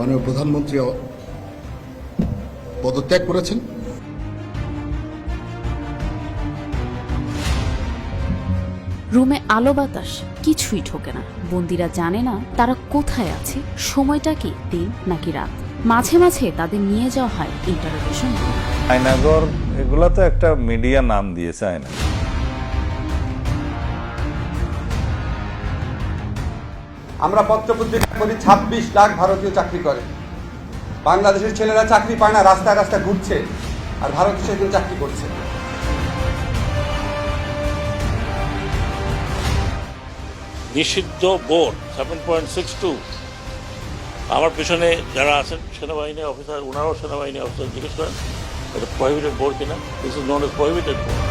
মাননীয় প্রধানমন্ত্রী পদত্যাগ করেছেন। রুমে আলো বাতাস কিছুই ঢোকে না। বন্দিরা জানে না তারা কোথায় আছে সময়টা কি দিন নাকি রাত। মাঝে মাঝে তাদের নিয়ে যাওয়া হয় ইন্টারোগেশন আয়নাগর এগুলা তো একটা মিডিয়া নাম দিয়েছে আয়না আমরা পত্রপত্রিকা করি, ছাব্বিশ লাখ ভারতীয় চাকরি করে। বাংলাদেশের ছেলেরা চাকরি পায় না, রাস্তায় রাস্তায় ঘুরছে, আর ভারতীয় সেগুলো চাকরি করছে। নিষিদ্ধ board seven point six two আমার পিছনে যারা আছেন, সেনাবাহিনী অফিসার ওনারাও সেনাবাহিনী অফিসার জিজ্ঞেস করেন, এটা প্রহিবিটেড বোর্ড কিনা? This is non S prohibited board.